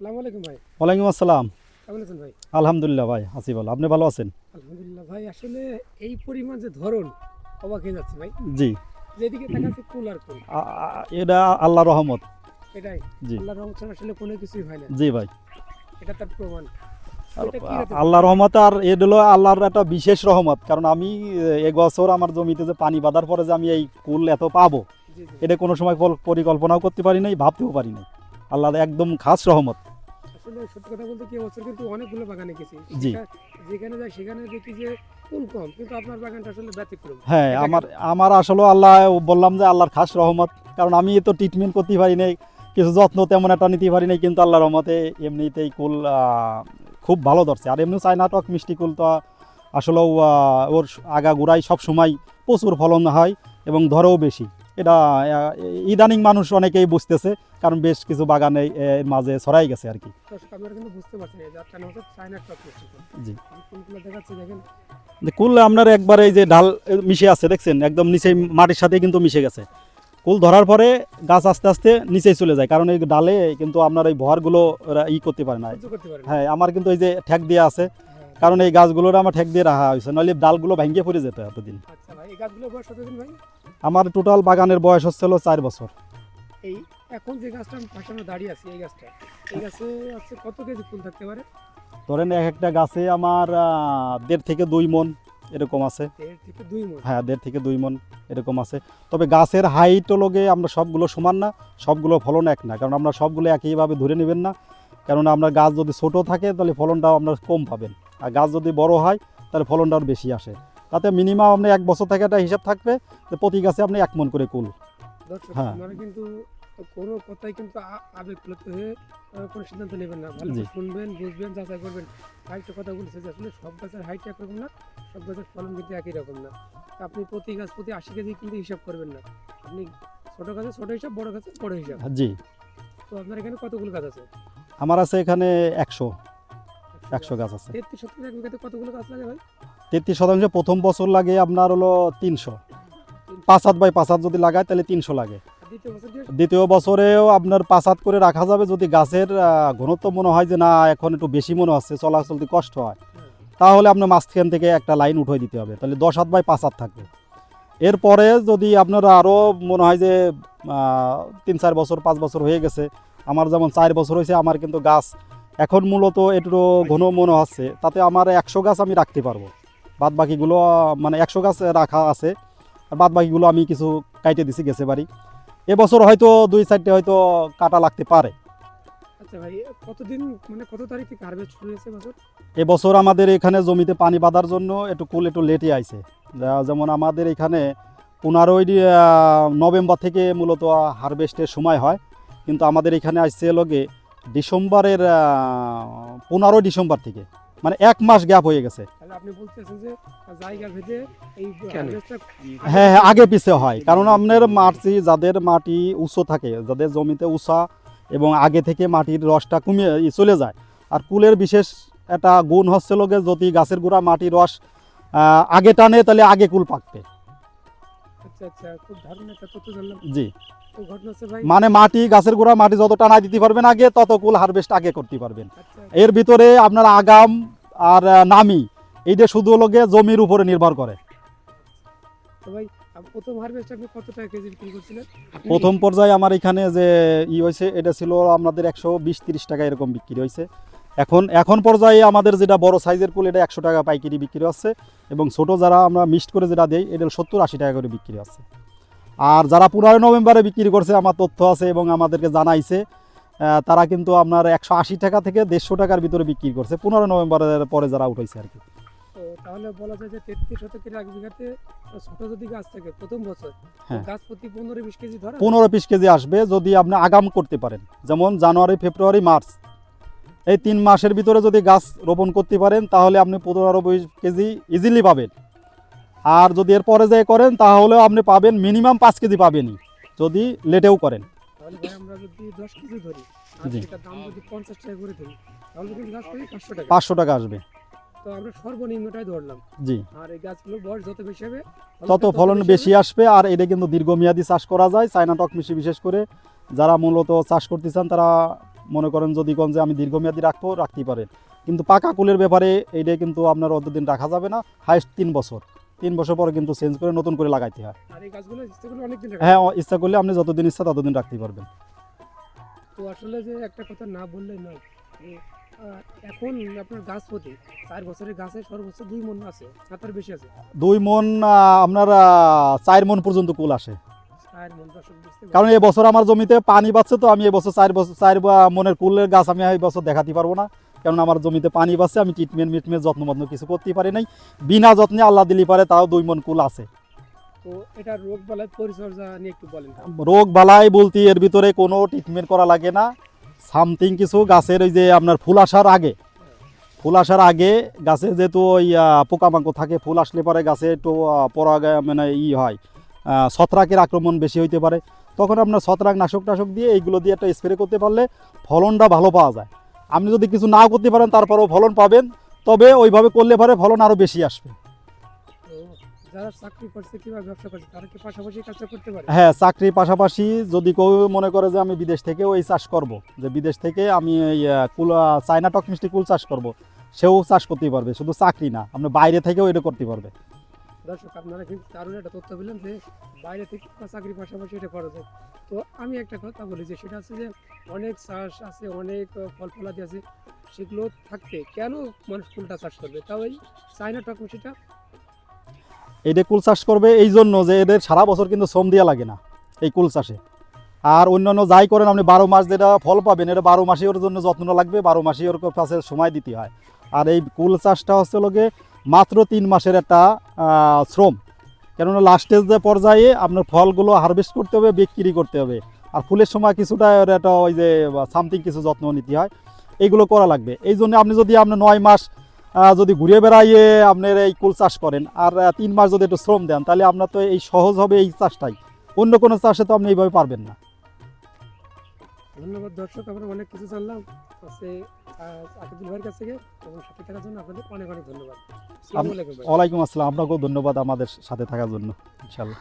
আসসালামু আলাইকুম ভাই। ওয়ালাইকুম আসসালাম। কেমন আছেন ভাই? আলহামদুলিল্লাহ ভাই আসি ভালো। আপনি ভালো আছেন? আলহামদুলিল্লাহ ভাই আসলে এই পরিমাণ যে ধরন অবাক হয়ে যাচ্ছে ভাই। জি। যেদিকে তাকাচ্ছে কুল আর কুল। আ- আ- এটা আল্লাহ রহমত। এটাই। জি। আল্লাহ রহমত ছাড়া আসলে কোনো কিছুই হয় না। জি ভাই। এটা তার প্রমাণ। আর এটা আল্লাহ রহমত আর এটা হলো আল্লাহর একটা বিশেষ রহমত। কারণ আমি এ বছর আমার জমিতে যে পানি বাঁধার পরে যে আমি এই কুল এত পাবো এটা কোনো সময় পরিকল্পনাও করতে পারি নাই ভাবতেও পারি নাই। আল্লাহ একদম খাস রহমত। আসলে সত্যি কথা বলতে কি এবছর কিন্তু অনেকগুলো বাগানে গেছি। জি। যেখানে যাই সেখানে দেখি যে কুল কম কিন্তু আপনার বাগানটা আসলে ব্যতিক্রম। হ্যাঁ আমার আমার আসলে আল্লাহ বললাম যে আল্লাহর খাস রহমত কারণ আমি তো ট্রিটমেন্ট করতে পারি নাই কিছু যত্ন তেমন একটা নিতে পারি নাই কিন্তু আল্লাহর রহমতে এমনিতেই কুল খুব ভালো ধরছে। আর এমনি চায়না টক মিষ্টি কুল তো আসলেও ওর আগা গোড়ায় সব সময় প্রচুর ফলন হয় এবং ধরেও বেশি। এটা ইদানিং মানুষ অনেকেই বুঝতেছে কারণ বেশ কিছু বাগানে এর মাঝে ছড়াই গেছে আর কি। কুল জি। আপনার একবার এই যে ঢাল এ, মিশে আছে দেখছেন? একদম নিচে মাটির সাথে কিন্তু মিশে গেছে। কুল ধরার পরে গাছ আস্তে আস্তে নিচেই চলে যায় কারণ এই ডালে কিন্তু আপনার এই ভরগুলো ই করতে পারে না। হ্যাঁ আমার কিন্তু এই যে ঠেক দিয়ে আছে। কারণ এই গাছগুলোর আমার ঠেক দিয়ে রাখা হয়েছে। নইলে ডালগুলো ভেঙে পড়ে যেত এতদিন। আচ্ছা আমার টোটাল বাগানের বয়স হচ্ছিল চার বছর। এই এখন যে গাছটা আমি পাশে দাঁড়িয়ে আছি এই গাছটা এই গাছে আছে কত কেজি ফুল থাকতে পারে? ধরেন এক একটা গাছে আমার দেড় থেকে দুই মন এরকম আছে। হ্যাঁ দেড় থেকে দুই মন এরকম আছে। তবে গাছের হাইটও লগে আমরা সবগুলো সমান না সবগুলো ফলন এক না। কারণ আমরা সবগুলো একইভাবে ধরে নেবেন না। কারণ আপনার গাছ যদি ছোট থাকে তাহলে ফলনটাও আপনার কম পাবেন। আর গাছ যদি বড় হয় তাহলে ফলনটাও বেশি আসে। তাতে মিনিমাম আপনি এক বছর থেকে একটা হিসাব থাকবে যে প্রতি গাছে আপনি এক মন করে কুল। হ্যাঁ। কিন্তু কোনো কথাই কিন্তু হয়ে কোনো সিদ্ধান্ত নেবেন না। ভালো শুনবেন বুঝবেন যাচাই করবেন। আরেকটা কথা বলেছে যে আসলে সব গাছের হাইট একরকম না সব গাছের ফলন কিন্তু একই রকম না। আপনি প্রতি গাছ প্রতি আশি কেজি কিন্তু হিসাব করবেন না। আপনি ছোট গাছে ছোট হিসাব বড় গাছে বড় হিসাব। জি। তো আপনার এখানে কতগুলো গাছ আছে? আমার আছে এখানে একশো। একশো গাছ আছে। তেত্রিশ শতকের এক বিঘাতে কতগুলো গাছ লাগে ভাই? তেত্রিশ শতাংশ প্রথম বছর লাগে আপনার হলো তিনশো। পাঁচ হাত বাই পাঁচ হাত যদি লাগায় তাহলে তিনশো লাগে। দ্বিতীয় বছরেও আপনার পাঁচ হাত করে রাখা যাবে যদি গাছের ঘনত্ব মনে হয় যে না এখন একটু বেশি মনে হচ্ছে চলাচলতে কষ্ট হয় তাহলে আপনার মাঝখান থেকে একটা লাইন উঠে দিতে হবে। তাহলে দশ হাত বাই পাঁচ হাত থাকবে। এরপরে যদি আপনার আরও মনে হয় যে তিন চার বছর পাঁচ বছর হয়ে গেছে আমার যেমন চার বছর হয়েছে আমার কিন্তু গাছ এখন মূলত একটু ঘন মনে হচ্ছে তাতে আমার একশো গাছ আমি রাখতে পারব। বাদ বাকিগুলো মানে একশো গাছ রাখা আছে আর বাদ বাকিগুলো আমি কিছু কাইটে দিছি গেছে বাড়ি। এবছর হয়তো দুই সাইডে হয়তো কাটা লাগতে পারে। আচ্ছা ভাই কতদিন মানে কত তারিখ থেকে হারভেস্ট শুরু হয়েছে বছর এবছর আমাদের এখানে জমিতে পানি বাঁধার জন্য একটু কুল একটু লেটে আইছে। যেমন আমাদের এখানে পনেরোই নভেম্বর থেকে মূলত হারভেস্টের সময় হয় কিন্তু আমাদের এখানে আসছে লগে ডিসেম্বরের পনেরোই ডিসেম্বর থেকে। মানে এক মাস গ্যাপ হয়ে গেছে। তাহলে আপনি বলতেছেন যে জায়গা ভেদে এই কেন? হারভেস্টটা হ্যাঁ হ্যাঁ আগে পিছে হয়। কারণ আপনার মাটি যাদের মাটি উঁচু থাকে যাদের জমিতে উঁচা এবং আগে থেকে মাটির রসটা কমিয়ে চলে যায়। আর কুলের বিশেষ একটা গুণ হচ্ছে লোকে যদি গাছের গোড়া মাটির রস আগে টানে তাহলে আগে কুল পাকবে। জি। হচ্ছে ভাই মানে মাটি গাছের গোড়া মাটি যত টানা দিতে পারবেন আগে তত কুল হারভেস্ট আগে করতে পারবেন। আচ্ছা এর ভিতরে আপনার আগাম আর নামি এইটা শুধু লোকে জমির উপরে নির্ভর করে। প্রথম পর্যায়ে আমার এখানে যে ই হয়েছে এটা ছিল আমাদের একশো বিশ তিরিশ টাকা এরকম বিক্রি হয়েছে। এখন এখন পর্যায়ে আমাদের যেটা বড় সাইজের কুল এটা একশো টাকা পাইকারি বিক্রি হচ্ছে। এবং ছোট যারা আমরা মিক্সড করে যেটা দেই এটা সত্তর আশি টাকা করে বিক্রি হচ্ছে। আর যারা পনেরো নভেম্বরে বিক্রি করছে আমার তথ্য আছে এবং আমাদেরকে জানাইছে তারা কিন্তু আপনার একশো আশি টাকা থেকে দেড়শো টাকার ভিতরে বিক্রি করছে পনেরো নভেম্বরের পরে যারা উঠাইছে আর কি। তাহলে বলা যায় যে তেত্রিশ শতকের এক বিঘাতে ছোট যদি গাছ থাকে প্রথম বছর হ্যাঁ। গাছ প্রতি পনেরো বিশ কেজি ধরে? পনেরো পিস কেজি আসবে যদি আপনি আগাম করতে পারেন। যেমন জানুয়ারি ফেব্রুয়ারি মার্চ এই তিন মাসের ভিতরে যদি গাছ রোপণ করতে পারেন তাহলে আপনি পনেরো বিশ কেজি ইজিলি পাবেন। আর যদি এর পরে যায় করেন তাহলেও আপনি পাবেন মিনিমাম পাঁচ কেজি পাবেনই যদি লেটেও করেন। পাঁচশো টাকা। আসবে। জি। তত ফলন বেশি আসবে আর এটা কিন্তু দীর্ঘমেয়াদী চাষ করা যায়। চায়না টক মিশি বিশেষ করে যারা মূলত চাষ করতে চান তারা মনে করেন যদি কোন যে আমি দীর্ঘমেয়াদী রাখব রাখতেই পারেন কিন্তু পাকা কুলের ব্যাপারে এইটা কিন্তু আপনার অতদিন রাখা যাবে না হাইস্ট তিন বছর। তিন বছর পরে কিন্তু চেঞ্জ করে নতুন করে লাগাইতে হয়। হ্যাঁ ইচ্ছা করলে আপনি যতদিন ইচ্ছা ততদিন রাখতে পারবেন। তো আসলে যে একটা কথা না বললেই নয় এখন আপনার গাছ প্রতি চার বছরের গাছে সর্বোচ্চ দুই মন আছে না বেশি আছে। দুই মন আপনার চার মন পর্যন্ত কুল আসে। কারণ এবছর আমার জমিতে পানি পাচ্ছে তো আমি এবছর চার বছর চার বা- মনের কুলের গাছ আমি এই বছর দেখাতে পারব না। কারণ আমার জমিতে পানি পাচ্ছে আমি ট্রিটমেন্ট মিটমেন্ট যত্ন মত্ন কিছু করতেই পারি নাই। বিনা যত্নে আল্লাহ দিলি পারে তাও দুই মন কুল আছে। রোগ বালাই বলতে এর ভিতরে কোনো ট্রিটমেন্ট করা লাগে না। সামথিং কিছু গাছের ওই যে আপনার ফুল আসার আগে। ফুল আসার আগে গাছে যেহেতু ওই পোকামাকড় থাকে ফুল আসলে পরে গাছে একটু আহ, পরাগে মানে ই হয়। ছত্রাকের আক্রমণ বেশি হইতে পারে। তখন আপনার ছত্রাক নাশক টাশক দিয়ে এইগুলো দিয়ে একটা স্প্রে করতে পারলে ফলনটা ভালো পাওয়া যায়। আপনি যদি কিছু না করতে পারেন তারপরেও ফলন পাবেন তবে ওইভাবে করলে পরে ফলন আরও বেশি আসবে। যারা চাকরি করছে কিংবা ব্যবসা করছে তারা কি পাশাপাশি কাজটা করতে পারে? হ্যাঁ চাকরির পাশাপাশি যদি কেউ মনে করে যে আমি বিদেশ থেকেও ওই চাষ করব যে বিদেশ থেকে আমি এই কুল চায়না টক মিষ্টি কুল চাষ করব সেও চাষ করতেই পারবে। শুধু চাকরি না আপনি বাইরে থেকেও এটা করতে পারবে। দর্শক, আপনারা কিন্তু দারুণ একটা তথ্য পেলেন যে বাইরে থেকে চাকরির পাশাপাশি এটা করা যায়। তো আমি একটা কথা বলি যে, সেটা হচ্ছে যে অনেক চাষ আছে, অনেক ফল ফলাদি আছে, সেগুলো থাকতে কেন মানুষ ফুলটা চাষ করবে? তাও এই চায়না টক মিষ্টিটা? এইটা কুল চাষ করবে, এই জন্য যে এদের সারা বছর কিন্তু শ্রম দেওয়া লাগে না এই কুল চাষে। আর অন্যান্য যাই করেন, আপনি বারো মাস যেটা ফল পাবেন, এটা বারো মাসে ওর জন্য যত্ন লাগবে, বারো মাসে ওর কাছে সময় দিতে হয়। আর এই কুল চাষটা হচ্ছে লোকে মাত্র তিন মাসের একটা শ্রম। কেননা লাস্টের যে পর্যায়ে আপনার ফলগুলো হারভেস্ট করতে হবে, বিক্রি করতে হবে। আর ফুলের সময় কিছুটা একটা ওই যে সামথিং কিছু যত্ন নিতে হয়, এইগুলো করা লাগবে। এই জন্য আপনি যদি আপনি নয় মাস যদি ঘুরে বেড়াইয়ে আপনার এই কুল চাষ করেন, আর তিন মাস যদি একটু শ্রম দেন, তাহলে আপনার তো এই সহজ হবে এই চাষটাই। অন্য কোনো চাষে তো আপনি এইভাবে পারবেন না। ধন্যবাদ দর্শক আমরা অনেক কিছু জানলাম। আজকে আকিদুল ভাইয়ের কাছ থেকে এবং সাথে থাকার জন্য আপনাদের অনেক অনেক ধন্যবাদ। আসসালামু আলাইকুম ওয়ালাইকুম আসসালাম। আপনাকেও ধন্যবাদ আমাদের সাথে থাকার জন্য ইনশাল্লাহ